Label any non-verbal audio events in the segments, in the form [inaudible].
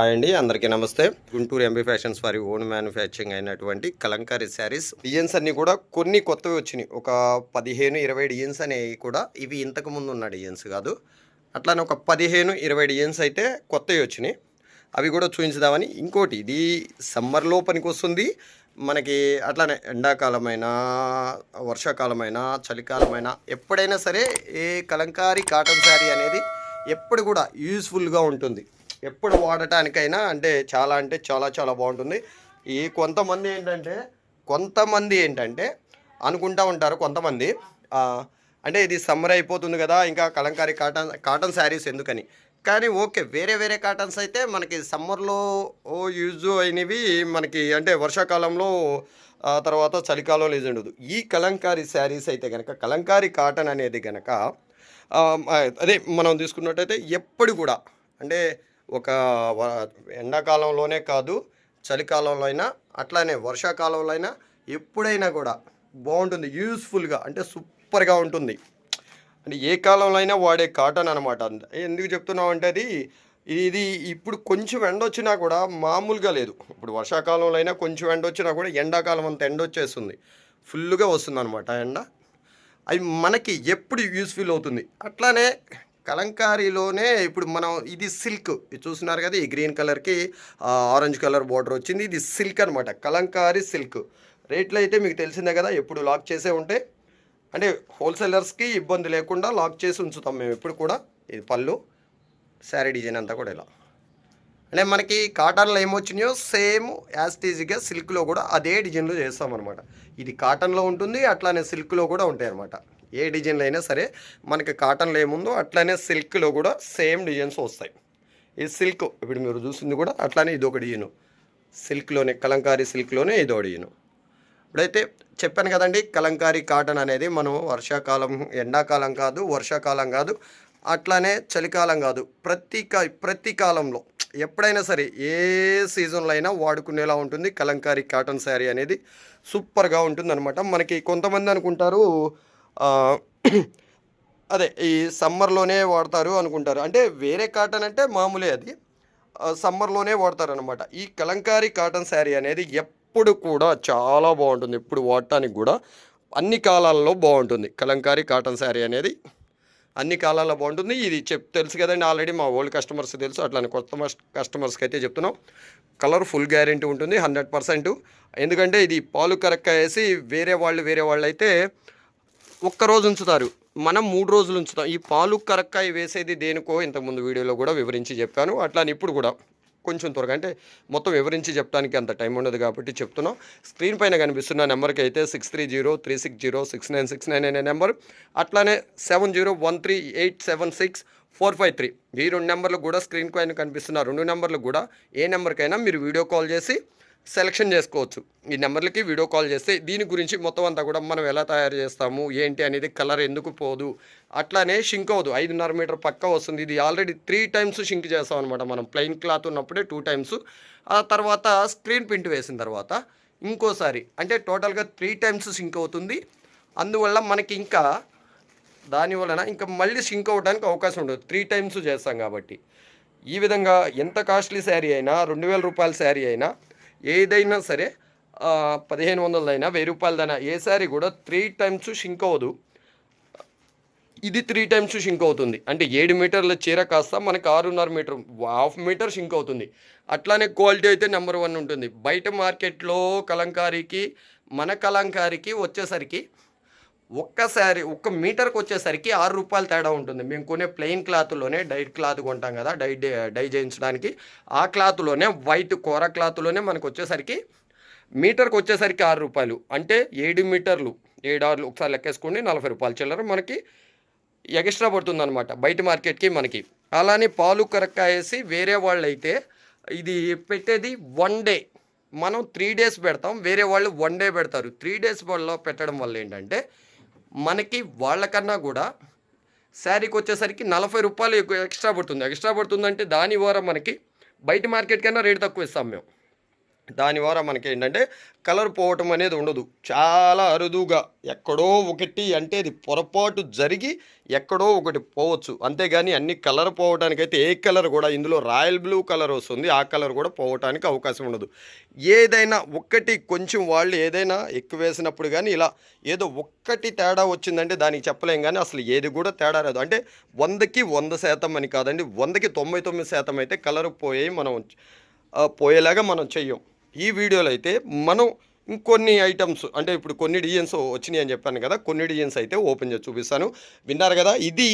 Hi అండి అందరికీ నమస్తే. గుంటూరు ఎంబీ ఫ్యాషన్స్ వారి ఓన్ మ్యానుఫ్యాక్చరింగ్ అయినటువంటి కలంకారీ శారీస్. డిజైన్స్ అన్నీ కూడా కొన్ని కొత్తవి వచ్చినాయి. ఒక పదిహేను ఇరవై డిజైన్స్ అనేవి కూడా ఇవి ఇంతకు ముందు ఉన్న డిజైన్స్ కాదు. అట్లానే ఒక పదిహేను ఇరవై డిజైన్స్ అయితే కొత్తవి వచ్చినాయి. అవి కూడా చూపించుదామని ఇంకోటి ఇది సమ్మర్లో పనికి వస్తుంది. మనకి అట్లానే ఎండాకాలమైన వర్షాకాలమైన చలికాలమైన ఎప్పుడైనా సరే ఏ కలంకారీ కాటన్ శారీ అనేది ఎప్పుడు కూడా యూస్ఫుల్గా ఉంటుంది. ఎప్పుడు వాడటానికైనా అంటే చాలా అంటే చాలా చాలా బాగుంటుంది. ఈ కొంతమంది ఏంటంటే కొంతమంది ఏంటంటే అనుకుంటా ఉంటారు కొంతమంది అంటే ఇది సమ్మర్ అయిపోతుంది కదా ఇంకా కలంకారీ కాటన్ కాటన్ శారీస్ ఎందుకని? కానీ ఓకే వేరే వేరే కాటన్స్ అయితే మనకి సమ్మర్లో ఓ యూజ్ అయినవి మనకి అంటే వర్షాకాలంలో తర్వాత చలికాలంలో యూజ్ ఉండదు. ఈ కలంకారీ శారీస్ అయితే కనుక కలంకారీ కాటన్ అనేది కనుక అదే మనం తీసుకున్నట్టయితే ఎప్పుడు కూడా అంటే ఒక ఎండాకాలంలోనే కాదు చలికాలంలో అయినా అట్లానే వర్షాకాలంలో అయినా ఎప్పుడైనా కూడా బాగుంటుంది యూస్ఫుల్గా అంటే సూపర్గా ఉంటుంది. అంటే ఏ కాలంలో అయినా వాడే కాటన్ అనమాట ఎందుకు చెప్తున్నావు అంటే అది ఇది ఇప్పుడు కొంచెం ఎండ వచ్చినా కూడా మామూలుగా లేదు. ఇప్పుడు వర్షాకాలంలో అయినా కొంచెం ఎండ వచ్చినా కూడా ఎండాకాలం అంత ఎండ వచ్చేస్తుంది ఫుల్గా వస్తుంది అనమాట ఎండ. అవి మనకి ఎప్పుడు యూస్ఫుల్ అవుతుంది. అట్లానే కలంకారీలోనే ఇప్పుడు మనం ఇది సిల్క్ ఇది చూస్తున్నారు కదా ఈ గ్రీన్ కలర్కి ఆరెంజ్ కలర్ బార్డర్ వచ్చింది ఇది సిల్క్ అనమాట కలంకారీ సిల్క్. రేట్లు అయితే మీకు తెలిసిందే కదా ఎప్పుడు లాక్ చేసే ఉంటే. అంటే హోల్సేలర్స్కి ఇబ్బంది లేకుండా లాక్ చేసి ఉంచుతాం మేము ఎప్పుడు కూడా ఇది పళ్ళు శారీ డిజైన్ అంతా కూడా ఇలా. అంటే మనకి కాటన్లో ఏమొచ్చినాయో సేమ్ యాస్టీజీగా సిల్క్లో కూడా అదే డిజైన్లో చేస్తామన్నమాట. ఇది కాటన్లో ఉంటుంది అట్లానే సిల్క్లో కూడా ఉంటాయి అన్నమాట ఏ డిజైన్లో అయినా సరే మనకి కాటన్లో ఏముందో అట్లానే సిల్క్లో కూడా సేమ్ డిజైన్స్ వస్తాయి. ఈ సిల్క్ ఇప్పుడు మీరు చూసింది కూడా అట్లానే ఇది ఒక డిజైన్. సిల్క్లోనే కలంకారీ సిల్క్లోనే ఇదో డిజైను. ఇప్పుడైతే చెప్పాను కదండి కలంకారీ కాటన్ అనేది మనం వర్షాకాలం ఎండాకాలం కాదు వర్షాకాలం కాదు అట్లానే చలికాలం కాదు ప్రతి ప్రతి కాలంలో ఎప్పుడైనా సరే ఏ సీజన్లో అయినా వాడుకునేలా ఉంటుంది కలంకారీ కాటన్ శారీ అనేది. సూపర్గా ఉంటుంది అనమాట మనకి కొంతమంది అనుకుంటారు [clears throat] అదే ఈ సమ్మర్లోనే వాడతారు అనుకుంటారు. అంటే వేరే కాటన్ అంటే మామూలే అది. సమ్మర్లోనే వాడతారు అనమాట ఈ కలంకారీ కాటన్ శారీ అనేది ఎప్పుడు కూడా చాలా బాగుంటుంది. ఎప్పుడు వాడటానికి కూడా అన్ని కాలాల్లో బాగుంటుంది. కలంకారీ కాటన్ శారీ అనేది అన్ని కాలాల్లో బాగుంటుంది. ఇది చెప్ తెలుసు కదండి ఆల్రెడీ మా ఓల్డ్ కస్టమర్స్ తెలుసు. అట్లానే కొత్త కస్టమర్స్కి అయితే చెప్తున్నాం. కలర్ ఫుల్ గ్యారెంటీ ఉంటుంది హండ్రెడ్ పర్సెంట్. ఎందుకంటే ఇది పాలు కరెక్ట్ వేసి వేరే వాళ్ళు వేరే వాళ్ళు అయితే ఒక్క రోజు ఉంచుతారు. మనం మూడు రోజులు ఉంచుతాం. ఈ పాలు కరక్కాయ వేసేది దేనికో ఇంతకుముందు వీడియోలో కూడా వివరించి చెప్పాను. అట్లానే ఇప్పుడు కూడా కొంచెం త్వరగా అంటే మొత్తం వివరించి చెప్పడానికి అంత టైం ఉండదు కాబట్టి చెప్తున్నాం. స్క్రీన్ పైన కనిపిస్తున్న నెంబర్కి అయితే six three zero three six zero six nine six nine అనే నెంబర్. అట్లానే seven zero one three eight seven six four five three ఈ రెండు నెంబర్లు కూడా స్క్రీన్ పైన కనిపిస్తున్న రెండు నెంబర్లు కూడా ఏ నెంబర్కైనా మీరు వీడియో కాల్ చేసి సెలెక్షన్ చేసుకోవచ్చు. ఈ నెంబర్లకి వీడియో కాల్ చేస్తే దీని గురించి మొత్తం అంతా కూడా మనం ఎలా తయారు చేస్తాము ఏంటి అనేది కలర్ ఎందుకు పోదు అట్లానే షింక్ అవ్వదు. ఐదున్నర మీటర్ పక్క వస్తుంది. ఇది ఆల్రెడీ త్రీ టైమ్స్ షింక్ చేస్తాం అనమాట మనం. ప్లెయిన్ క్లాత్ ఉన్నప్పుడే టూ టైమ్స్. ఆ తర్వాత స్క్రీన్ ప్రింట్ వేసిన తర్వాత ఇంకోసారి అంటే టోటల్గా త్రీ టైమ్స్ షింక్ అవుతుంది. అందువల్ల మనకి ఇంకా దానివలన ఇంకా మళ్ళీ షింక్ అవ్వడానికి అవకాశం ఉండదు. త్రీ టైమ్స్ చేస్తాం కాబట్టి. ఈ విధంగా ఎంత కాస్ట్లీ శారీ అయినా రెండు వేల రూపాయల శారీ అయినా ఏదైనా సరే పదిహేను వందలదైనా వెయ్యి రూపాయలదైనా ఏ శారీ కూడా త్రీ టైమ్స్ షింక్ అవ్వదు. ఇది త్రీ టైమ్స్ షింక్ అవుతుంది. అంటే ఏడు మీటర్ల చీర కాస్త మనకు ఆరున్నర మీటర్ హాఫ్ మీటర్ షింక్ అవుతుంది. అట్లానే క్వాలిటీ అయితే నెంబర్ వన్ ఉంటుంది. బయట మార్కెట్లో కలంకారీకి మన కలంకారీకి వచ్చేసరికి ఒక్కసారి ఒక్క మీటర్కి వచ్చేసరికి ఆరు రూపాయలు తేడా ఉంటుంది. మేము కొనే ప్లెయిన్ క్లాత్లోనే డైట్ క్లాత్ కొంటాం కదా డై డై చేయించడానికి. ఆ క్లాత్లోనే వైట్ కూర క్లాత్లోనే మనకు వచ్చేసరికి మీటర్కి వచ్చేసరికి ఆరు రూపాయలు. అంటే ఏడు మీటర్లు ఏడు ఆరులు ఒకసారి లెక్కేసుకోండి నలభై రూపాయలు. చిల్లర మనకి ఎక్స్ట్రా పడుతుంది అనమాట బయట మార్కెట్కి మనకి. అలానే పాలు కరెక్ట్ వేసి వేరే వాళ్ళు అయితే ఇది పెట్టేది వన్ డే. మనం త్రీ డేస్ పెడతాం వేరే వాళ్ళు వన్ డే పెడతారు. త్రీ డేస్ వాళ్ళలో పెట్టడం వల్ల ఏంటంటే మనకి వాళ్ళకన్నా కూడా శారీకి వచ్చేసరికి నలభై రూపాయలు ఎక్కువ ఎక్స్ట్రా పడుతుంది. ఎక్స్ట్రా పడుతుందంటే దాని ద్వారా మనకి బయట మార్కెట్ కన్నా రేటు తక్కువ ఇస్తాం మేము. దాని ద్వారా మనకి ఏంటంటే కలర్ పోవటం అనేది ఉండదు. చాలా అరుదుగా ఎక్కడో ఒకటి అంటే ఇది పొరపాటు జరిగి ఎక్కడో ఒకటి పోవచ్చు. అంతేగాని అన్ని కలర్ పోవడానికైతే ఏ కలర్ కూడా ఇందులో రాయల్ బ్లూ కలర్ వస్తుంది. ఆ కలర్ కూడా పోవటానికి అవకాశం ఉండదు. ఏదైనా ఒక్కటి కొంచెం వాళ్ళు ఏదైనా ఎక్కువ వేసినప్పుడు కానీ ఇలా ఏదో ఒక్కటి తేడా వచ్చిందంటే దానికి చెప్పలేం కానీ అసలు ఏది కూడా తేడా రాదు. అంటే వందకి వంద శాతం అని కాదండి వందకి తొంభై తొమ్మిది శాతం అయితే కలర్ పోయి మనం పోయేలాగా మనం చెయ్యం. ఈ వీడియోలో అయితే మనం ఇంకొన్ని ఐటమ్స్ అంటే ఇప్పుడు కొన్ని డిజైన్స్ వచ్చినాయి అని చెప్పాను కదా కొన్ని డిజైన్స్ అయితే ఓపెన్ చేసి చూపిస్తాను. విన్నారు కదా ఇది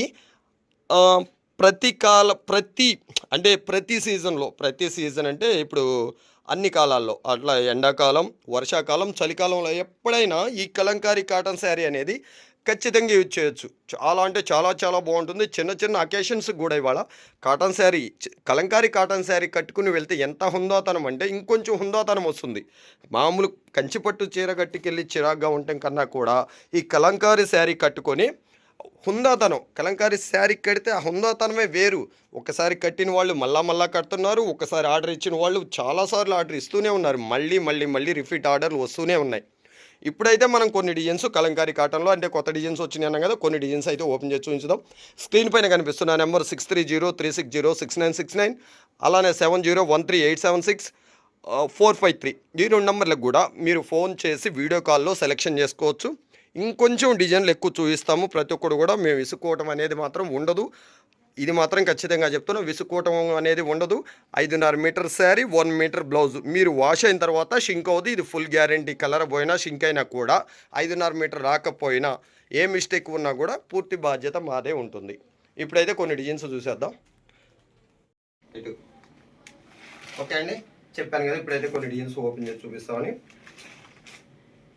ప్రతి కాల ప్రతి అంటే ప్రతి సీజన్లో ప్రతి సీజన్ అంటే ఇప్పుడు అన్ని కాలాల్లో అట్లా ఎండాకాలం వర్షాకాలం చలికాలంలో ఎప్పుడైనా ఈ కలంకారీ కాటన్ శారీ అనేది ఖచ్చితంగా యూజ్ చేయొచ్చు. చాలా అంటే చాలా చాలా బాగుంటుంది. చిన్న చిన్న అకేషన్స్ కూడా ఇవాళ. కాటన్ శారీ కలంకారీ కాటన్ శారీ కట్టుకుని వెళ్తే ఎంత హుందాతనం అంటే ఇంకొంచెం హుందాతనం వస్తుంది. మామూలు కంచిపట్టు చీర కట్టుకెళ్ళి చిరాగ్గా ఉండటం కన్నా కూడా ఈ కలంకారీ శారీ కట్టుకొని హుందాతనం. కలంకారీ శారీ కడితే ఆ హుందాతనమే వేరు. ఒకసారి కట్టిన వాళ్ళు మళ్ళా మళ్ళా కడుతున్నారు. ఒకసారి ఆర్డర్ ఇచ్చిన వాళ్ళు చాలాసార్లు ఆర్డర్ ఇస్తూనే ఉన్నారు. మళ్ళీ మళ్ళీ మళ్ళీ రిపీట్ ఆర్డర్లు వస్తూనే ఉన్నాయి. ఇప్పుడైతే మనం కొన్ని డిజైన్స్ కలంకారీ కాటన్లో అంటే కొత్త డిజైన్స్ వచ్చినాయి అన్నాం కదా కొన్ని డిజైన్స్ అయితే ఓపెన్ చేసి చూపించుదాం స్క్రీన్ పైన కనిపిస్తున్న number six three zero three six zero six nine six nine అలానే seven zero one three eight seven six four five three ఈ రెండు నెంబర్లకు కూడా మీరు ఫోన్ చేసి వీడియో కాల్లో సెలెక్షన్ చేసుకోవచ్చు. ఇంకొంచెం డిజైన్లు ఎక్కువ చూపిస్తాము. ప్రతి ఒక్కరు కూడా మేము ఇసుకోవటం అనేది మాత్రం ఉండదు. ఇది మాత్రం ఖచ్చితంగా చెప్తున్నాం. విసుకోవటం అనేది ఉండదు. ఐదున్నర meter sari one meter blouse. మీరు వాష్ అయిన తర్వాత షింక్ అవుతుంది ఇది ఫుల్ గ్యారంటీ కలర్ పోయినా షింక్ అయినా కూడా ఐదున్నర మీటర్ రాకపోయినా ఏ మిస్టేక్ ఉన్నా కూడా పూర్తి బాధ్యత మాదే ఉంటుంది. ఇప్పుడైతే కొన్ని డిజైన్స్ చూసేద్దాం. ఇటు. ఓకే అండి. చెప్పాను కదా ఇప్పుడైతే కొన్ని డిజైన్స్ ఓపెన్ చేసి చూపిస్తామని.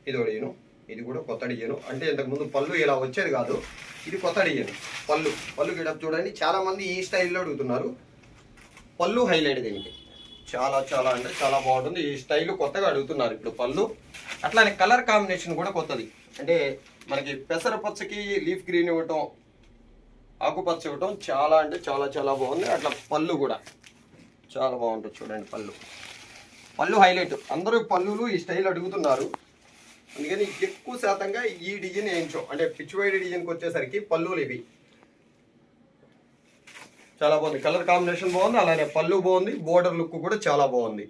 ఇది ఒక డిజైను ఇది కూడా కొత్త డిజైను. అంటే ఇంతకుముందు పళ్ళు ఇలా వచ్చేది కాదు. ఇది కొత్త డిజైన్. పళ్ళు. పళ్ళు గిడప్ చూడండి. చాలామంది ఈ స్టైల్లో అడుగుతున్నారు. పళ్ళు హైలైట్ దీనికి. చాలా చాలా అంటే చాలా బాగుంటుంది. ఈ స్టైల్ కొత్తగా అడుగుతున్నారు ఇప్పుడు పళ్ళు. అట్లానే కలర్ కాంబినేషన్ కూడా కొత్తది. అంటే మనకి పెసర పచ్చకి లీఫ్ గ్రీన్ ఇవ్వటం ఆకుపచ్చ ఇవ్వటం చాలా అంటే చాలా చాలా బాగుంది. అట్లా పళ్ళు కూడా చాలా బాగుంటుంది చూడండి పళ్ళు. పళ్ళు హైలైట్. అందరూ పళ్ళులు ఈ స్టైల్ అడుగుతున్నారు. అందుకని ఎక్కువ శాతంగా ఈ డిజైన్ వేయించాం. అంటే పిచ్చివైడ్ డిజైన్కి వచ్చేసరికి పళ్ళులు ఇవి. చాలా బాగుంది. కలర్ కాంబినేషన్ బాగుంది అలానే పళ్ళు బాగుంది బోర్డర్ లుక్ కూడా చాలా బాగుంది.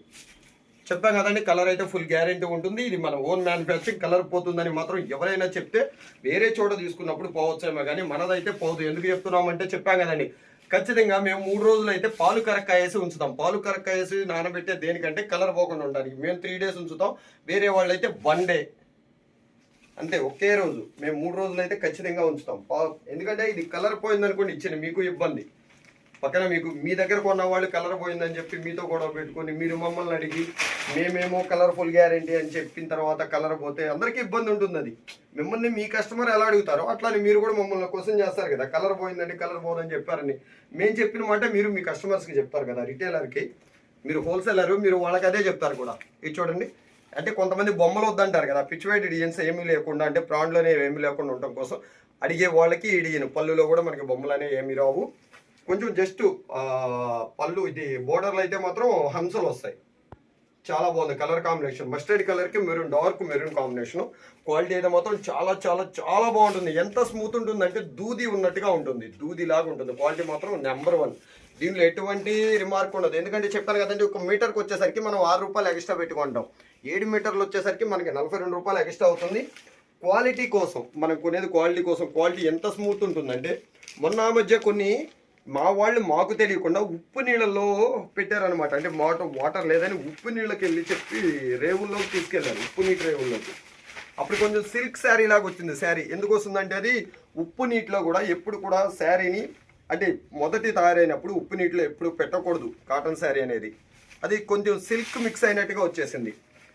చెప్పాం కదండి కలర్ అయితే ఫుల్ గ్యారెంటీ ఉంటుంది. ఇది మన ఓన్ మ్యానుఫ్యాక్చరింగ్ కలర్ పోతుందని మాత్రం ఎవరైనా చెప్తే వేరే చోట తీసుకున్నప్పుడు పోవచ్చేమో కానీ మనదైతే పోదు. ఎందుకు చెప్తున్నామంటే చెప్పాం కదండి ఖచ్చితంగా మేము మూడు రోజులు అయితే పాలు కరక్క వేసి ఉంచుతాం. పాలు కరక్క వేసి నానబెట్టే దేనికంటే కలర్ పోకుండా ఉండడానికి. మేము త్రీ డేస్ ఉంచుతాం. వేరే వాళ్ళు అయితే వన్ డే అంతే ఒకే రోజు. మేము మూడు రోజులు అయితే ఖచ్చితంగా ఉంచుతాం. ఎందుకంటే ఇది కలర్ పోయిందనుకోండి ఇచ్చిన మీకు ఇబ్బంది. పక్కన మీకు మీ దగ్గర కొన్న వాళ్ళు కలర్ పోయిందని చెప్పి మీతో గొడవ పెట్టుకొని మీరు మమ్మల్ని అడిగి మేమేమో కలర్ఫుల్ గ్యారంటీ అని చెప్పిన తర్వాత కలర్ పోతే అందరికీ ఇబ్బంది ఉంటుంది అది మిమ్మల్ని మీ కస్టమర్ ఎలా అడుగుతారో అట్లానే మీరు కూడా మమ్మల్ని క్వశ్చన్ చేస్తారు కదా కలర్ పోయిందండి కలర్ పోదని చెప్పారని. మేము చెప్పిన మాట మీరు మీ కస్టమర్స్కి చెప్తారు కదా రిటైలర్కి. మీరు హోల్సేలర్ మీరు వాళ్ళకి అదే చెప్తారు కూడా. ఇది చూడండి. అంటే కొంతమంది బొమ్మలు వద్దంటారు కదా పిచ్ డిజైన్స్ ఏమీ లేకుండా అంటే ప్రాండ్లోనే ఏమీ లేకుండా ఉండటం కోసం అడిగే వాళ్ళకి ఈ డిజైన్ పళ్ళులో కూడా మనకి బొమ్మలు అనేవి ఏమీ రావు. కొంచెం జస్ట్ పళ్ళు ఇది బోర్డర్లో అయితే మాత్రం హంసలు వస్తాయి. చాలా బాగుంది. కలర్ కాంబినేషన్ మస్టర్డ్ కలర్కి maroon dark maroon combination quality అయితే మాత్రం చాలా చాలా చాలా బాగుంటుంది. ఎంత స్మూత్ ఉంటుంది అంటే దూది ఉన్నట్టుగా ఉంటుంది. దూది లాగా ఉంటుంది. క్వాలిటీ మాత్రం నెంబర్ వన్ దీనిలో ఎటువంటి రిమార్క్ ఉండదు. ఎందుకంటే చెప్పాను కదండి ఒక మీటర్కి వచ్చేసరికి మనం ఆరు రూపాయలు ఎక్స్ట్రా పెట్టుకుంటాం. ఏడు మీటర్లు వచ్చేసరికి మనకి నలభై రెండు రూపాయలు ఎక్స్ట్రా అవుతుంది. క్వాలిటీ కోసం మనం కొనేది క్వాలిటీ కోసం క్వాలిటీ ఎంత స్మూత్ ఉంటుందంటే మొన్న మధ్య కొన్ని మా వాళ్ళు మాకు తెలియకుండా ఉప్పు నీళ్ళలో పెట్టారనమాట అంటే వాటర్ వాటర్ లేదని ఉప్పు నీళ్ళకి వెళ్ళి చెప్పి రేవుల్లోకి తీసుకెళ్ళారు ఉప్పు నీటి రేవుల్లోకి. అప్పుడు కొంచెం సిల్క్ శారీ లాగా వచ్చింది శారీ ఎందుకు వస్తుందంటే అది ఉప్పు నీటిలో కూడా ఎప్పుడు కూడా శారీని అంటే మొదటి తయారైనప్పుడు ఉప్పు నీటిలో ఎప్పుడు పెట్టకూడదు కాటన్ శారీ అనేది. అది కొంచెం సిల్క్ మిక్స్ అయినట్టుగా వచ్చేసింది.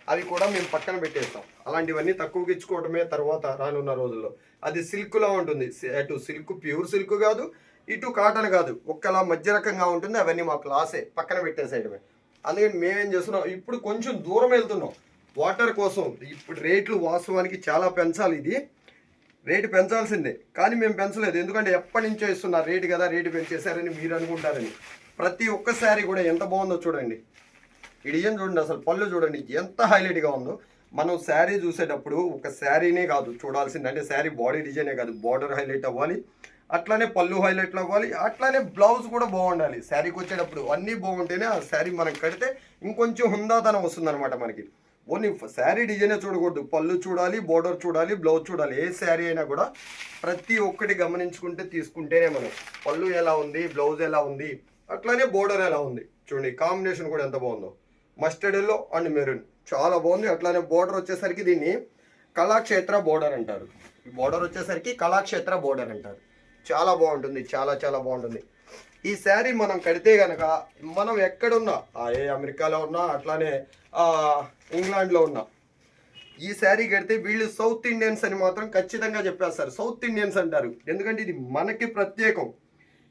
అవి కూడా మేము పక్కన పెట్టేస్తాం. అలాంటివన్నీ తక్కువకి ఇచ్చుకోవడమే తర్వాత రానున్న రోజుల్లో. అది సిల్క్లా ఉంటుంది. సి- అటు సిల్క్ ప్యూర్ సిల్క్ కాదు ఇటు కాటన్ కాదు. ఒక్కలా మధ్య రకంగా ఉంటుంది. అవన్నీ మాకు లాసే. పక్కన పెట్టేసేయడమే. అందుకని మేమేం చేస్తున్నాం ఇప్పుడు కొంచెం దూరం వెళ్తున్నాం. వాటర్ కోసం. ఇప్పుడు రేట్లు వాస్తవానికి చాలా పెంచాలి ఇది. రేటు పెంచాల్సిందే. కానీ మేము పెంచలేదు. ఎందుకంటే ఎప్పటి నుంచో ఇస్తున్నారు. రేటు కదా రేటు పెంచేశారని మీరు అనుకుంటారని. ప్రతి ఒక్క శారీ కూడా ఎంత బాగుందో చూడండి. ఈ డిజైన్ చూడండి అసలు పళ్ళు చూడండి ఎంత హైలైట్గా ఉందో. మనం శారీ చూసేటప్పుడు ఒక శారీనే కాదు చూడాల్సింది అంటే శారీ బాడీ డిజైనే కాదు బార్డర్ హైలైట్ అవ్వాలి అట్లానే పళ్ళు హైలైట్ అవ్వాలి అట్లానే బ్లౌజ్ కూడా బాగుండాలి. శారీకి వచ్చేటప్పుడు అన్నీ బాగుంటేనే ఆ శారీ మనం కడితే ఇంకొంచెం హుందాతనం వస్తుందన్నమాట మనకి. ఓన్లీ శారీ డిజైనే చూడకూడదు. పళ్ళు చూడాలి బోర్డర్ చూడాలి బ్లౌజ్ చూడాలి. ఏ శారీ అయినా కూడా ప్రతి ఒక్కటి గమనించుకుంటే తీసుకుంటేనే మనం. పళ్ళు ఎలా ఉంది బ్లౌజ్ ఎలా ఉంది అట్లానే బోర్డర్ ఎలా ఉంది. చూడండి కాంబినేషన్ కూడా ఎంత బాగుందో. మస్టర్డ్ ఎల్లో అండ్ మెరూన్ చాలా బాగుంది. అట్లానే బోర్డర్ వచ్చేసరికి దీన్ని కళాక్షేత్ర బోర్డర్ అంటారు. ఈ బోర్డర్ వచ్చేసరికి కళాక్షేత్ర బోర్డర్ అంటారు. చాలా బాగుంటుంది. చాలా చాలా బాగుంటుంది. ఈ శారీ మనం కడితే కనుక మనం ఎక్కడున్నా ఆ, ఏ అమెరికాలో ఉన్నా అట్లానే ఇంగ్లాండ్లో ఉన్నా ఈ శారీ కడితే వీళ్ళు సౌత్ ఇండియన్స్ అని మాత్రం ఖచ్చితంగా చెప్పేస్తారు. సౌత్ ఇండియన్స్ అంటారు. ఎందుకంటే ఇది మనకి ప్రత్యేకం.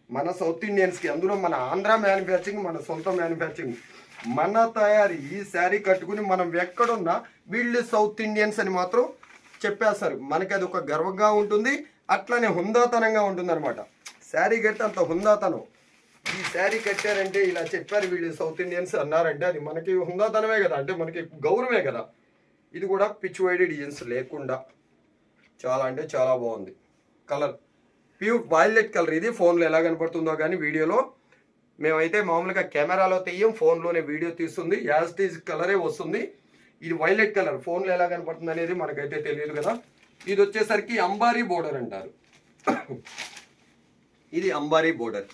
మన సౌత్ ఇండియన్స్కి అందులో మన ఆంధ్ర మ్యానుఫ్యాక్చరింగ్ మన సొంత మ్యానుఫ్యాక్చరింగ్ మన తయారీ ఈ శారీ కట్టుకుని మనం ఎక్కడున్నా వీళ్ళు సౌత్ ఇండియన్స్ అని మాత్రం చెప్పేస్తారు. మనకి అది ఒక గర్వంగా ఉంటుంది అట్లనే హుందాతనంగా ఉంటుంది అనమాట శారీ కట్టి అంత హుందాతనం. ఈ శారీ కట్టారంటే ఇలా చెప్పారు వీళ్ళు సౌత్ ఇండియన్స్ అన్నారంటే అది మనకి హుందాతనమే కదా అంటే మనకి గౌరవమే కదా. ఇది కూడా పిచ్ డిజైన్స్ లేకుండా చాలా అంటే చాలా బాగుంది. Colour pure violet colour. ఇది ఫోన్లో ఎలా కనపడుతుందో కానీ వీడియోలో మేమైతే మామూలుగా కెమెరాలో తీయం ఫోన్లోనే వీడియో తీస్తుంది. యాస్టీజ్ కలరే వస్తుంది. ఇది వైలెట్ కలర్ ఫోన్లో ఎలా కనపడుతుంది అనేది మనకైతే తెలియదు కదా. ఇది వచ్చేసరికి అంబారీ బోర్డర్ అంటారు. ఇది అంబారీ బోర్డర్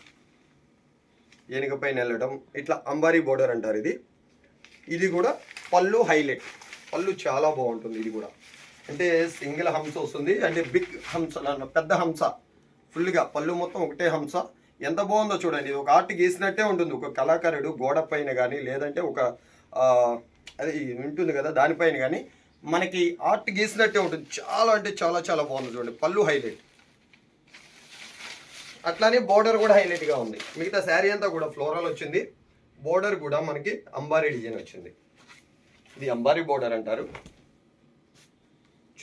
ఏనుగపైన వెళ్ళడం ఇట్లా అంబారీ బోర్డర్ అంటారు ఇది. ఇది కూడా పళ్ళు హైలైట్ పళ్ళు చాలా బాగుంటుంది ఇది కూడా. అంటే సింగిల్ హంస వస్తుంది. అంటే బిగ్ హంస పెద్ద హంస. ఫుల్గా పళ్ళు మొత్తం ఒకటే హంస. ఎంత బాగుందో చూడండి. ఇది ఒక ఆర్ట్ గీసినట్టే ఉంటుంది. ఒక కళాకారుడు గోడ పైన కానీ లేదంటే ఒక అది ఉంటుంది కదా దానిపైన కానీ మనకి ఆర్ట్ గీసినట్టే ఉంటుంది. చాలా అంటే చాలా చాలా బాగుంది చూడండి. పళ్ళు హైలైట్. అట్లానే బోర్డర్ కూడా హైలైట్గా ఉంది. మిగతా శారీ అంతా కూడా ఫ్లోరల్ వచ్చింది. బోర్డర్ కూడా మనకి అంబారీ డిజైన్ వచ్చింది. ఇది అంబారీ బోర్డర్ అంటారు.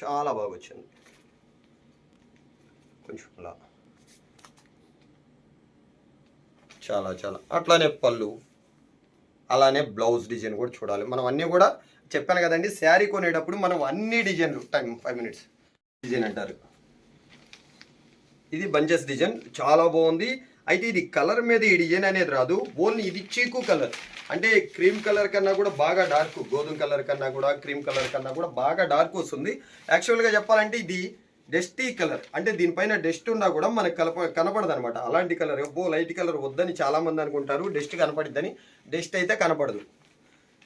చాలా బాగా వచ్చింది. కొంచెం అలా. చాలా చాలా. అట్లానే పళ్ళు. అలానే బ్లౌజ్ డిజైన్ కూడా చూడాలి. మనం అన్నీ కూడా చెప్పాను కదండి శారీ కొనేటప్పుడు మనం అన్ని డిజైన్లు టైం ఫైవ్ మినిట్స్ డిజైన్ అంటారు. ఇది బంచెస్ డిజైన్ చాలా బాగుంది. అయితే ఇది కలర్ మీద ఈ డిజైన్ అనేది రాదు. ఓన్లీ ఇది చీకు కలర్. అంటే క్రీమ్ కలర్ కన్నా కూడా బాగా డార్క్ గోధుమ కలర్ కన్నా కూడా క్రీమ్ కలర్ కన్నా కూడా బాగా డార్క్ వస్తుంది. యాక్చువల్గా చెప్పాలంటే ఇది డస్టీ కలర్ అంటే దీనిపైన డస్ట్ ఉన్నా కూడా మనకు కలప కనపడదు అనమాట అలాంటి కలర్ ఎవ్వో లైట్ కలర్ వద్దని చాలామంది అనుకుంటారు. డస్ట్ కనపడిద్దని డస్ట్ అయితే కనపడదు.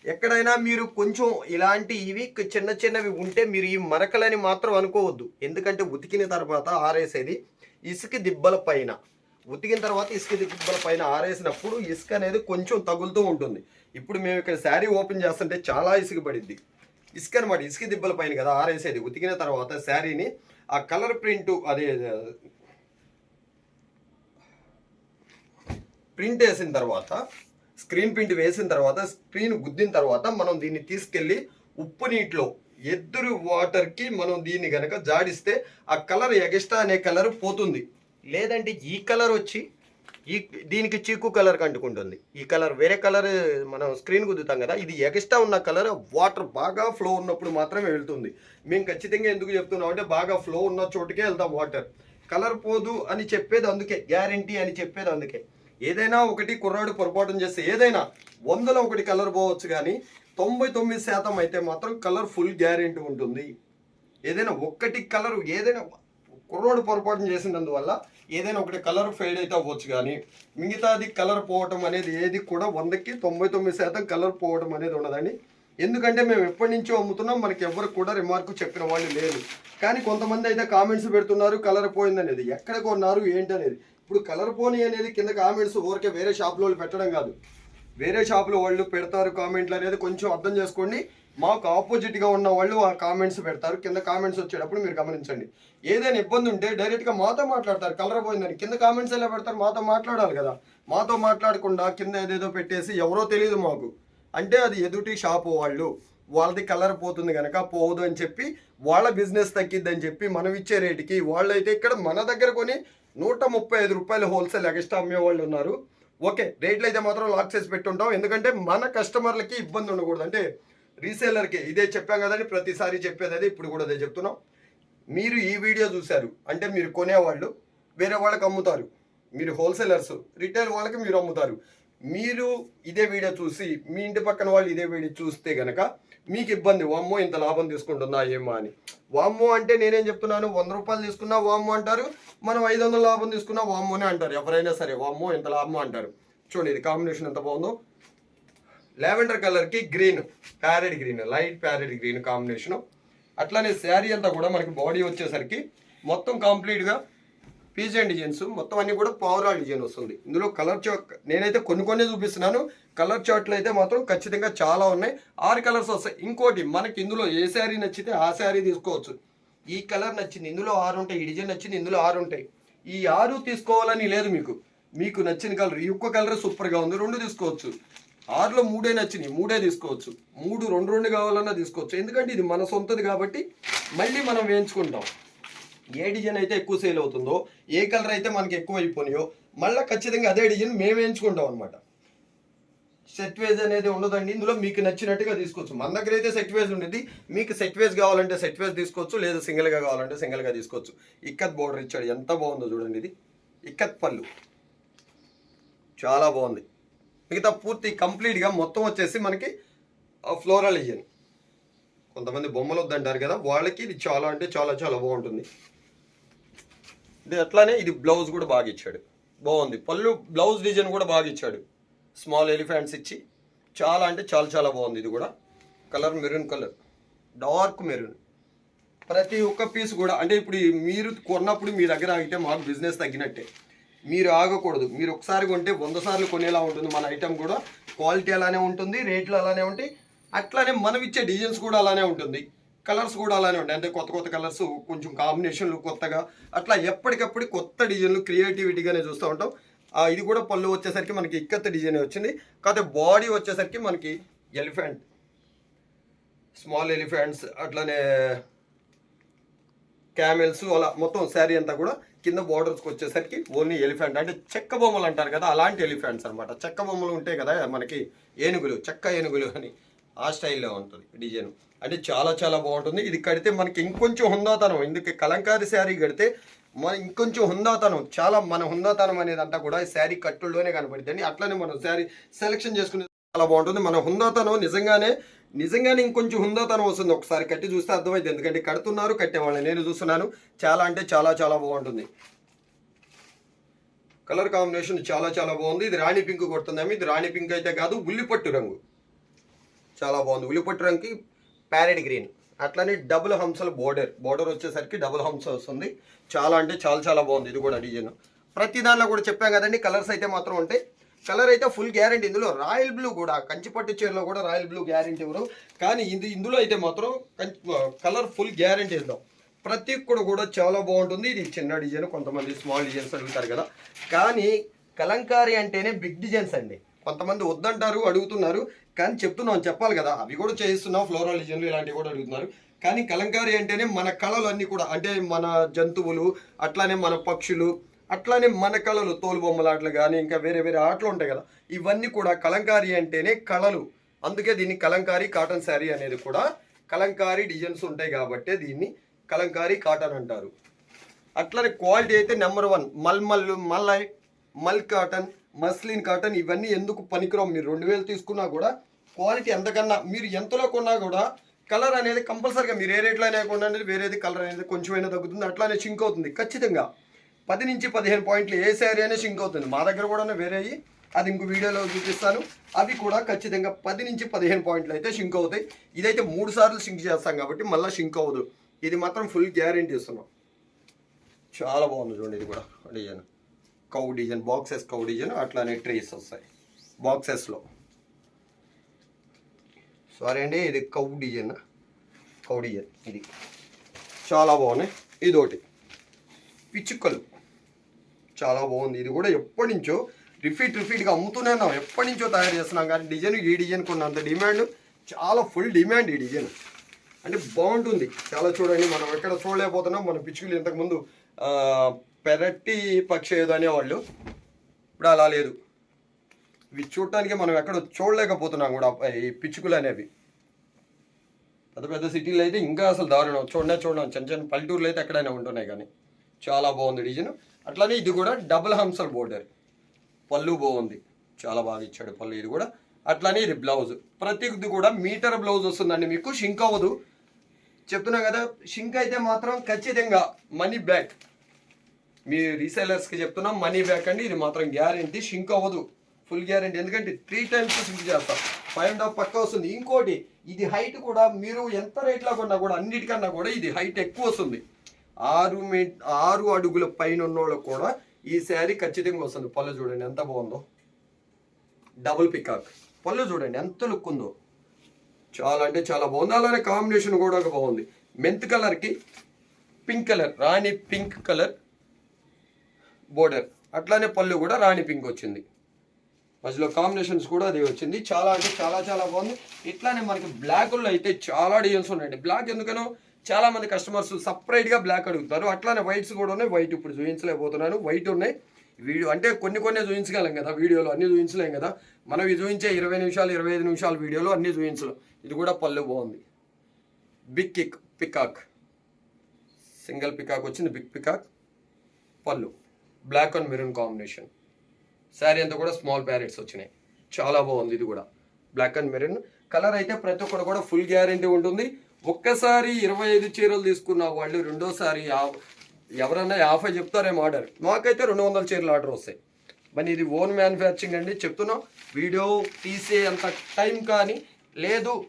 ఎక్కడైనా మీరు కొంచెం ఇలాంటి ఇవి చిన్న చిన్నవి ఉంటే మీరు ఈ మరకలని మాత్రం అనుకోవద్దు. ఎందుకంటే ఉతికిన తర్వాత ఆరేసేది ఇసుక దిబ్బల పైన. ఉతికిన తర్వాత ఇసుక దిబ్బల పైన ఆరేసినప్పుడు ఇసుక అనేది కొంచెం తగులుతూ ఉంటుంది. ఇప్పుడు మేము ఇక్కడ శారీ ఓపెన్ చేస్తుంటే చాలా ఇసుక పడిద్ది. ఇసుక అనమాట ఇసుక దిబ్బల పైన కదా ఆరేసేది. ఉతికిన తర్వాత శారీని ఆ కలర్ ప్రింట్ అదే ప్రింట్ వేసిన తర్వాత స్క్రీన్ ప్రింట్ వేసిన తర్వాత స్క్రీన్ గుద్దిన తర్వాత మనం దీన్ని తీసుకెళ్ళి ఉప్పు నీటిలో ఎదురు వాటర్కి మనం దీన్ని గనక జాడిస్తే ఆ కలర్ ఎగస్ట్రా అనే కలర్ పోతుంది. లేదంటే ఈ కలర్ వచ్చి ఈ దీనికి చీకు కలర్ కంటుకుంటుంది. ఈ కలర్ వేరే కలర్ మనం స్క్రీన్ గుద్దుతాం కదా ఇది ఎక్స్ట్రా ఉన్న కలర్ వాటర్ బాగా ఫ్లో ఉన్నప్పుడు మాత్రమే వెళ్తుంది. మేము ఖచ్చితంగా ఎందుకు చెప్తున్నాం అంటే బాగా ఫ్లో ఉన్న చోటుకే వెళ్తాం వాటర్. కలర్ పోదు అని చెప్పేది అందుకే గ్యారంటీ అని చెప్పేది అందుకే. ఏదైనా ఒకటి కుర్రాడు పొరపాటు చేస్తే ఏదైనా వందల ఒకటి కలర్ పోవచ్చు కానీ తొంభై తొమ్మిది శాతం అయితే మాత్రం కలర్ ఫుల్ గ్యారెంటీ ఉంటుంది. ఏదైనా ఒక్కటి కలర్ ఏదైనా కుర్రోడు పొరపాటు చేసినందువల్ల ఏదైనా ఒకటి కలర్ ఫేడ్ అయితే అవ్వచ్చు కానీ మిగతాది కలర్ పోవటం అనేది ఏది కూడా వందకి తొంభై తొమ్మిది శాతం కలర్ పోవడం అనేది ఉండదండి. ఎందుకంటే మేము ఎప్పటి నుంచో అమ్ముతున్నాం మనకి ఎవరు కూడా రిమార్క్ చెప్పిన వాళ్ళు లేదు కానీ కొంతమంది అయితే కామెంట్స్ పెడుతున్నారు కలర్ పోయింది అనేది. ఎక్కడ కొన్నారు ఏంటనేది ఇప్పుడు కలర్ పోని అనేది కింద కామెంట్స్ ఊరికే వేరే షాప్లో వాళ్ళు పెట్టడం కాదు. వేరే షాపులో వాళ్ళు పెడతారు కామెంట్లు అనేది కొంచెం అర్థం చేసుకోండి. మాకు ఆపోజిట్గా ఉన్న వాళ్ళు ఆ కామెంట్స్ పెడతారు. కింద కామెంట్స్ వచ్చేటప్పుడు మీరు గమనించండి. ఏదైనా ఇబ్బంది ఉంటే డైరెక్ట్గా మాతో మాట్లాడతారు. కలర్ పోయిందని కింద కామెంట్స్ ఎలా పెడతారు? మాతో మాట్లాడాలి కదా. మాతో మాట్లాడకుండా కింద ఏదేదో పెట్టేసి ఎవరో తెలియదు మాకు. అంటే అది ఎదుటి షాపు వాళ్ళు. వాళ్ళది కలర్ పోతుంది కనుక పోదు అని చెప్పి వాళ్ళ బిజినెస్ తగ్గిద్దని చెప్పి మనం ఇచ్చే రేటుకి వాళ్ళైతే ఇక్కడ మన దగ్గర కొని నూట ముప్పై ఐదు రూపాయలు హోల్సేల్ ఎగస్ట్రా అమ్మే వాళ్ళు ఉన్నారు. ఓకే రేట్లు అయితే మాత్రం లాక్ చేసి పెట్టుంటాం. ఎందుకంటే మన కస్టమర్లకి ఇబ్బంది ఉండకూడదు. అంటే రీసేలర్కి ఇదే చెప్పాం కదండి ప్రతిసారి చెప్పేది అదే ఇప్పుడు కూడా అదే చెప్తున్నాం. మీరు ఈ వీడియో చూశారు అంటే మీరు కొనేవాళ్ళు వేరే వాళ్ళకి అమ్ముతారు. మీరు హోల్సేలర్స్ రిటైల్ వాళ్ళకి మీరు అమ్ముతారు. మీరు ఇదే వీడియో చూసి మీ ఇంటి పక్కన వాళ్ళు ఇదే వీడియో చూస్తే గనక మీకు ఇబ్బంది వామ్మో ఇంత లాభం తీసుకుంటుందా ఏమో అని. వామ్మో అంటే నేనేం చెప్తున్నాను వంద రూపాయలు తీసుకున్నా వామ్మో అంటారు. మనం ఐదు వందల లాభం తీసుకున్నా వామ్మోనే అంటారు. ఎవరైనా సరే వామ్మో ఇంత లాభం అంటారు. చూడండి ఇది కాంబినేషన్ ఎంత బాగుందో. లావెండర్ కలర్కి green. Parrot green. Light parrot green combination. అట్లానే శారీ అంతా కూడా మనకి బాడీ వచ్చేసరికి మొత్తం కంప్లీట్గా పీజన్ డిజైన్స్ మొత్తం అన్నీ కూడా పౌరా డిజైన్ వస్తుంది. ఇందులో కలర్ చాట్ నేనైతే కొన్ని కొన్ని చూపిస్తున్నాను. కలర్ చాట్లు అయితే మాత్రం ఖచ్చితంగా చాలా ఉన్నాయి. ఆరు కలర్స్ వస్తాయి. ఇంకోటి మనకి ఇందులో ఏ శారీ నచ్చితే ఆ శారీ తీసుకోవచ్చు. ఈ కలర్ నచ్చింది ఇందులో ఆరు ఉంటాయి. ఈ డిజైన్ నచ్చింది ఇందులో ఆరు ఉంటాయి. ఈ ఆరు తీసుకోవాలని లేదు మీకు. మీకు నచ్చిన కలర్ ఈ ఒక్క కలర్ సూపర్గా ఉంది. రెండు తీసుకోవచ్చు. ఆరులో మూడే నచ్చినాయి. మూడే తీసుకోవచ్చు. మూడు రెండు రెండు కావాలన్నా తీసుకోవచ్చు. ఎందుకంటే ఇది మన సొంతది కాబట్టి మళ్ళీ మనం వేయించుకుంటాం. ఏ డిజైన్ అయితే ఎక్కువ సేల్ అవుతుందో ఏ కలర్ అయితే మనకి ఎక్కువ అయిపోయినాయో మళ్ళీ ఖచ్చితంగా అదే డిజైన్ మేము వేయించుకుంటాం అనమాట సెట్ వేజ్ అనేది ఉండదండి. ఇందులో మీకు నచ్చినట్టుగా తీసుకోవచ్చు. మన దగ్గర అయితే సెట్ వేజ్ ఉండేది. మీకు సెట్ వేజ్ కావాలంటే సెట్ వేజ్ తీసుకోవచ్చు. లేదా సింగిల్గా కావాలంటే సింగిల్గా తీసుకోవచ్చు. ఇక్కత్ బోర్డర్ ఇచ్చాడు. ఎంత బాగుందో చూడండి ఇది. ఇక్కత్ పళ్ళు. చాలా బాగుంది. మిగతా పూర్తి కంప్లీట్గా మొత్తం వచ్చేసి మనకి ఫ్లోరల్ డిజైన్ కొంతమంది బొమ్మలు వద్దంటారు కదా వాళ్ళకి ఇది చాలా అంటే చాలా చాలా బాగుంటుంది. ఇది అట్లానే ఇది బ్లౌజ్ కూడా బాగా ఇచ్చాడు. బాగుంది. పళ్ళు బ్లౌజ్ డిజైన్ కూడా బాగా ఇచ్చాడు. స్మాల్ ఎలిఫెంట్స్ ఇచ్చి చాలా అంటే చాలా చాలా బాగుంది ఇది కూడా. Colour maroon colour. Dark maroon. ప్రతి ఒక్క పీస్ కూడా అంటే ఇప్పుడు మీరు కొన్నప్పుడు మీ దగ్గర ఆగితే మాకు బిజినెస్ తగ్గినట్టే. మీరు ఆగకూడదు. మీరు ఒకసారి కొంటే వంద సార్లు కొనేలా ఉంటుంది. మన ఐటెం కూడా క్వాలిటీ అలానే ఉంటుంది రేట్లు అలానే ఉంటాయి. అట్లానే మనం ఇచ్చే డిజైన్స్ కూడా అలానే ఉంటుంది. కలర్స్ కూడా అలానే ఉంటాయి. అంటే కొత్త కొత్త కలర్స్ కొంచెం కాంబినేషన్లు కొత్తగా అట్లా ఎప్పటికప్పుడు కొత్త డిజైన్లు క్రియేటివిటీగానే చూస్తూ ఉంటాం. ఇది కూడా పళ్ళు వచ్చేసరికి మనకి ఇక్కత్త డిజైన్ వచ్చింది. కాకపోతే బాడీ వచ్చేసరికి మనకి ఎలిఫెంట్ స్మాల్ ఎలిఫెంట్స్ అట్లానే క్యామెల్స్ అలా మొత్తం శారీ అంతా కూడా కింద బోర్డర్స్కి వచ్చేసరికి ఓన్లీ ఎలిఫెంట్ అంటే చెక్క బొమ్మలు అంటారు కదా అలాంటి ఎలిఫెంట్స్ అన్నమాట. చెక్క బొమ్మలు ఉంటాయి కదా మనకి ఏనుగులు చెక్క ఏనుగులు అని ఆ స్టైల్లో ఉంటుంది డిజైన్. అంటే చాలా చాలా బాగుంటుంది. ఇది కడితే మనకి ఇంకొంచెం హుందాతనం ఎందుకు కలంకారీ శారీ కడితే మన ఇంకొంచెం హుందాతనం చాలా మన హుందాతనం అనేది అంతా కూడా ఈ శారీ కట్టుల్లోనే కనపడుతుంది. అట్లనే మనం శారీ సెలెక్షన్ చేసుకునే చాలా బాగుంటుంది. మన హుందాతనం నిజంగానే నిజంగానే ఇంకొంచెం హుందాతనం వస్తుంది. ఒకసారి కట్టి చూస్తే అర్థమైంది ఎందుకంటే కడుతున్నారు కట్టేవాళ్ళని నేను చూస్తున్నాను. చాలా అంటే చాలా చాలా బాగుంటుంది. కలర్ కాంబినేషన్ చాలా చాలా బాగుంది. ఇది రాణి పింక్ కొడుతుందేమో ఇది రాణి పింక్ అయితే కాదు ఉల్లిపట్టు రంగు. చాలా బాగుంది. ఉల్లిపట్టు రంగుకి ప్యారెట్ గ్రీన్ అట్లానే డబుల్ హంసల బోర్డర్ బోర్డర్ వచ్చేసరికి డబుల్ హంస వస్తుంది. చాలా అంటే చాలా చాలా బాగుంది. ఇది కూడా డిజైన్. ప్రతి దానిలో కూడా చెప్పాం కదండి కలర్స్ అయితే మాత్రం ఉంటాయి కలర్ అయితే ఫుల్ గ్యారంటీ ఇందులో రాయల్ బ్లూ కూడా కంచిపట్టు చీరలో కూడా రాయల్ బ్లూ గ్యారంటీ ఇవ్వరు. కానీ ఇది ఇందులో అయితే మాత్రం కలర్ ఫుల్ గ్యారంటీ ఇద్దాం. ప్రతి ఒక్కడు కూడా చాలా బాగుంటుంది. ఇది చిన్న డిజైన్ కొంతమంది స్మాల్ డిజైన్స్ అడుగుతారు కదా. కానీ కలంకారీ అంటేనే బిగ్ డిజైన్స్ అండి. కొంతమంది వద్దంటారు అడుగుతున్నారు. కానీ చెప్తున్నాం చెప్పాలి కదా. అవి కూడా చేయిస్తున్నాం ఫ్లోరల్ డిజైన్లు ఇలాంటివి కూడా అడుగుతున్నారు. కానీ కలంకారీ అంటేనే మన కళలు అన్నీ కూడా అంటే మన జంతువులు అట్లానే మన పక్షులు అట్లానే మన కళలు తోలు కానీ ఇంకా వేరే వేరే ఆటలు ఉంటాయి కదా. ఇవన్నీ కూడా కలంకారీ అంటేనే కళలు. అందుకే దీన్ని కలంకారీ కాటన్ శారీ అనేది కూడా కలంకారీ డిజైన్స్ ఉంటాయి కాబట్టి దీన్ని కలంకారీ కాటన్ అంటారు. అట్లనే క్వాలిటీ అయితే నెంబర్ వన్ మల్మల్ మల్లై మల్ కాటన్ మస్లిన్ కాటన్ ఇవన్నీ ఎందుకు పనికిరావు? మీరు రెండు వేలు తీసుకున్నా కూడా క్వాలిటీ ఎంతకన్నా మీరు ఎంతలో కొన్నా కూడా కలర్ అనేది కంపల్సరీగా మీరు ఏ రేట్లో అయినా కొనండి వేరేది కలర్ అనేది కొంచెమైనా తగ్గుతుంది అట్లానే చింక్ అవుతుంది ఖచ్చితంగా. పది నుంచి పదిహేను పాయింట్లు ఏ శారీ అయినా షింక్ అవుతుంది. మా దగ్గర కూడా వేరేవి అది ఇంకో వీడియోలో చూపిస్తాను. అవి కూడా ఖచ్చితంగా పది నుంచి పదిహేను పాయింట్లు అయితే షింక్ అవుతాయి. ఇదైతే మూడు సార్లు షింక్ చేస్తాం కాబట్టి మళ్ళీ షింక్ అవ్వదు. ఇది మాత్రం ఫుల్ గ్యారెంటీ ఇస్తున్నాం. చాలా బాగుంది చూడండి ఇది కూడా design cow design boxes cow design అట్లానే ట్రీస్ వస్తాయి. బాక్సెస్లో సారీ అండి ఇది కౌ డిజైన్ కౌ డిజైన్ ఇది. చాలా బాగున్నాయి. ఇదోటి పిచ్చుకలు. చాలా బాగుంది. ఇది కూడా ఎప్పటి నుంచో రిఫీట్ రిఫీట్గా అమ్ముతూనే ఉన్నాం. ఎప్పటి నుంచో తయారు చేస్తున్నాం. కానీ డిజైన్ ఈ డిజైన్ కొన్నంత డిమాండ్ చాలా ఫుల్ డిమాండ్ ఈ డిజైన్. అంటే బాగుంటుంది. చాలా చూడండి. మనం ఎక్కడ చూడలేకపోతున్నాం. మన పిచ్చుకలు ఇంతకుముందు పెరట్టి పెరటి పక్షి ఏదో అనేవాళ్ళు. ఇప్పుడు అలా లేదు. ఇవి చూడటానికి మనం ఎక్కడ చూడలేకపోతున్నాం కూడా ఈ పిచ్చుకలు అనేవి. పెద్ద పెద్ద సిటీలో అయితే ఇంకా అసలు దారుణం. చూడనే చూడడం చిన్న చిన్న పల్లెటూరులో అయితే ఎక్కడైనా ఉంటున్నాయి కానీ. చాలా బాగుంది డిజైన్. అట్లానే ఇది కూడా డబుల్ హంసల్ బోర్డర్. పళ్ళు బాగుంది. చాలా బాగా ఇచ్చాడు పళ్ళు ఇది కూడా. అట్లానే ఇది బ్లౌజ్. ప్రతిది కూడా మీటర్ బ్లౌజ్ వస్తుందండి మీకు. షింక్ అవ్వదు. చెప్తున్నా కదా షింక్ అయితే మాత్రం ఖచ్చితంగా మనీ బ్యాక్. మీ రీసెలర్స్కి చెప్తున్నా మనీ బ్యాక్ అండి. ఇది మాత్రం గ్యారంటీ. షింక్ అవ్వదు. Full guarantee. ఎందుకంటే త్రీ టైమ్స్ షింక్ చేస్తాం. ఫైవ్ అండ్ హాఫ్ పక్క వస్తుంది. ఇంకోటి ఇది హైట్ కూడా మీరు ఎంత రేట్లో కొన్నా కూడా అన్నిటికన్నా కూడా ఇది హైట్ ఎక్కువ వస్తుంది. ఆరు మీ ఆరు అడుగుల పైన ఉన్నోళ్ళకు కూడా ఈ శారీ ఖచ్చితంగా వస్తుంది. పళ్ళు చూడండి ఎంత బాగుందో. డబుల్ పికాక్ పళ్ళు చూడండి ఎంత లుక్ ఉందో. చాలా అంటే చాలా బాగుంది. అలానే కాంబినేషన్ కూడా ఒక బాగుంది. మెంత్ కలర్కి pink colour rani pink colour border అట్లానే పళ్ళు కూడా రాణి పింక్ వచ్చింది. మధ్యలో కాంబినేషన్స్ కూడా అది వచ్చింది. చాలా అంటే చాలా చాలా బాగుంది. ఇట్లానే మనకి బ్లాక్లో అయితే చాలా డిజైన్స్ ఉన్నాయండి. బ్లాక్ ఎందుకనో చాలా మంది కస్టమర్స్ సపరేట్గా బ్లాక్ అడుగుతారు. అట్లానే వైట్స్ కూడా ఉన్నాయి. వైట్ ఇప్పుడు చూపించలేకపోతున్నాను వైట్ ఉన్నాయి. వీడియో అంటే కొన్ని కొన్ని చూపించగలం కదా వీడియోలో అన్ని చూపించలేం కదా. మనం ఇది చూపించే ఇరవై నిమిషాలు ఇరవై ఐదు నిమిషాలు వీడియోలో అన్ని చూపించలేం ఇది కూడా పళ్ళు బాగుంది. Big kick peacock single peacock వచ్చింది. బిగ్ పికాక్ పళ్ళు. Black and maroon combination sari అంతా కూడా స్మాల్ ప్యారెట్స్ వచ్చినాయి. చాలా బాగుంది ఇది కూడా. బ్లాక్ అండ్ మెరూన్ కలర్ అయితే ప్రతి ఒక్కరు కూడా ఫుల్ గ్యారంటీ ఉంటుంది. ఒక్కసారి ఇరవై ఐదు చీరలు తీసుకున్న వాళ్ళు రెండోసారి ఎవరన్నా యాభై చెప్తారేమో ఆర్డర్. మాకైతే రెండు వందల చీరలు ఆర్డర్ వస్తాయి. మరి ఇది ఓన్ మ్యానుఫ్యాక్చరింగ్ అండి. చెప్తున్నాం. వీడియో తీసే అంత టైం కానీ లేదు.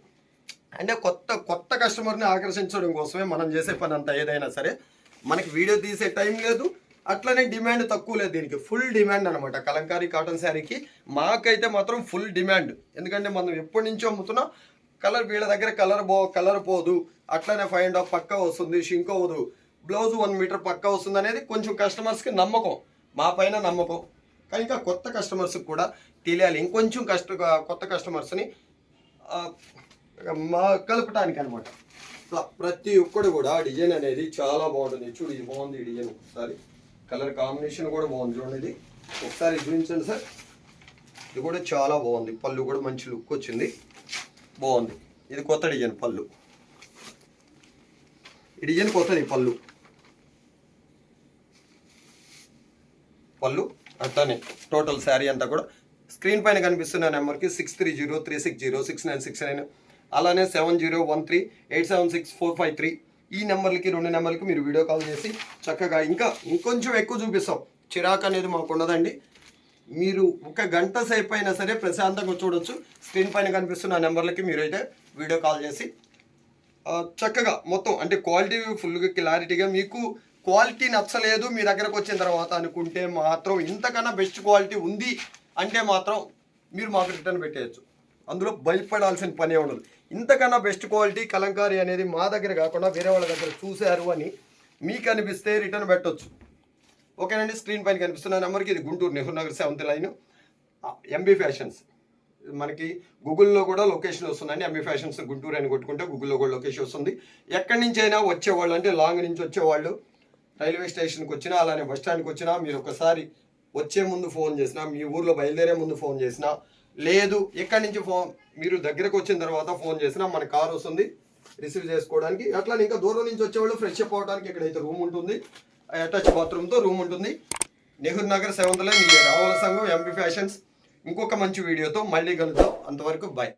అంటే కొత్త కొత్త కస్టమర్ని ఆకర్షించడం కోసమే మనం చేసే పని అంతా ఏదైనా సరే. మనకి వీడియో తీసే టైం లేదు. అట్లనే డిమాండ్ తక్కువ లేదు దీనికి. ఫుల్ డిమాండ్ అనమాట కలంకారీ కాటన్ శారీకి మాకైతే మాత్రం ఫుల్ డిమాండ్. ఎందుకంటే మనం ఎప్పటి నుంచో అమ్ముతున్నాం. కలర్ వీళ్ళ దగ్గర కలర్ పో కలర్ పోదు. అట్లనే ఫైవ్ అండ్ హాఫ్ పక్క వస్తుంది షింక్ అవ్వదు బ్లౌజ్ వన్ మీటర్ పక్క వస్తుంది అనేది కొంచెం కస్టమర్స్కి నమ్మకం. మా పైన నమ్మకం. కానీ ఇంకా కొత్త కస్టమర్స్కి కూడా తెలియాలి. ఇంకొంచెం కష్ట కొత్త కస్టమర్స్ని మా కలపటానికి అనమాట ప్రతి ఒక్కడు కూడా డిజైన్ అనేది చాలా బాగుంటుంది. చూడు ఇది బాగుంది ఈ డిజైన్ ఒకసారి. కలర్ కాంబినేషన్ కూడా బాగుంది చూడండి ఇది. ఒకసారి చూపించండి సార్. ఇది కూడా చాలా బాగుంది. పళ్ళు కూడా మంచి లుక్ వచ్చింది. బాగుంది. ఇది కొత్త డిజైన్ పళ్ళు. ఈ డిజైన్ కొత్తది పళ్ళు. పళ్ళు అట్లానే టోటల్ శారీ అంతా కూడా. స్క్రీన్ పైన కనిపిస్తున్న నెంబర్కి six three zero three six zero six nine six nine అలానే seven zero one three eight seven six four five three ఈ నెంబర్లకి రెండు నెంబర్లకి మీరు వీడియో కాల్ చేసి చక్కగా ఇంకా ఇంకొంచెం ఎక్కువ చూపిస్తాం. చిరాకు అనేది మాకు ఉండదండి. మీరు ఒక గంట సేపు అయినా సరే ప్రశాంతంగా చూడొచ్చు. స్క్రీన్ పైన కనిపిస్తున్న నెంబర్లకి మీరైతే వీడియో కాల్ చేసి చక్కగా మొత్తం అంటే క్వాలిటీ ఫుల్గా క్లారిటీగా మీకు క్వాలిటీ నచ్చలేదు మీ దగ్గరకు వచ్చిన తర్వాత అనుకుంటే మాత్రం ఇంతకన్నా బెస్ట్ క్వాలిటీ ఉంది అంటే మాత్రం మీరు మాకు రిటర్న్ పెట్టేయచ్చు. అందులో భయపడాల్సిన పనే ఉండదు. ఇంతకన్నా బెస్ట్ క్వాలిటీ కలంకారీ అనేది మా దగ్గర కాకుండా వేరే వాళ్ళ దగ్గర చూశారు అని మీకు అనిపిస్తే రిటర్న్ పెట్టొచ్చు. ఓకేనండి స్క్రీన్ పైన కనిపిస్తున్న నెంబర్కి ఇది Guntur Nehru Nagar seventh line. MB fashions మనకి గూగుల్లో కూడా లొకేషన్ వస్తుందండి ఎంబీ ఫ్యాషన్స్ గుంటూరు అని కొట్టుకుంటే గూగుల్లో కూడా లొకేషన్ వస్తుంది. ఎక్కడి నుంచి అయినా వచ్చేవాళ్ళు అంటే లాంగ్ నుంచి వచ్చేవాళ్ళు రైల్వే స్టేషన్కి వచ్చినా అలానే బస్ స్టాండ్కి వచ్చినా మీరు ఒకసారి వచ్చే ముందు ఫోన్ చేసినా మీ ఊర్లో బయలుదేరే ముందు ఫోన్ చేసినా లేదు ఎక్కడి నుంచి ఫోన్ మీరు దగ్గరకు వచ్చిన తర్వాత ఫోన్ చేసినా మన కార్ వస్తుంది రిసీవ్ చేసుకోవడానికి. అట్లా ఇంకా దూరం నుంచి వచ్చేవాళ్ళు ఫ్రెష్ అప్ అవడానికి ఇక్కడైతే రూమ్ ఉంటుంది అటాచ్ బాత్రూమ్తో రూమ్ ఉంటుంది. నెహ్రూ నగర్ సెవెంత్ లైన్ రావుల సంఘం ఎంపీ ఫ్యాషన్స్ ఇంకొక మంచి వీడియోతో మళ్ళీ కలుద్దాం. అంతవరకు బాయ్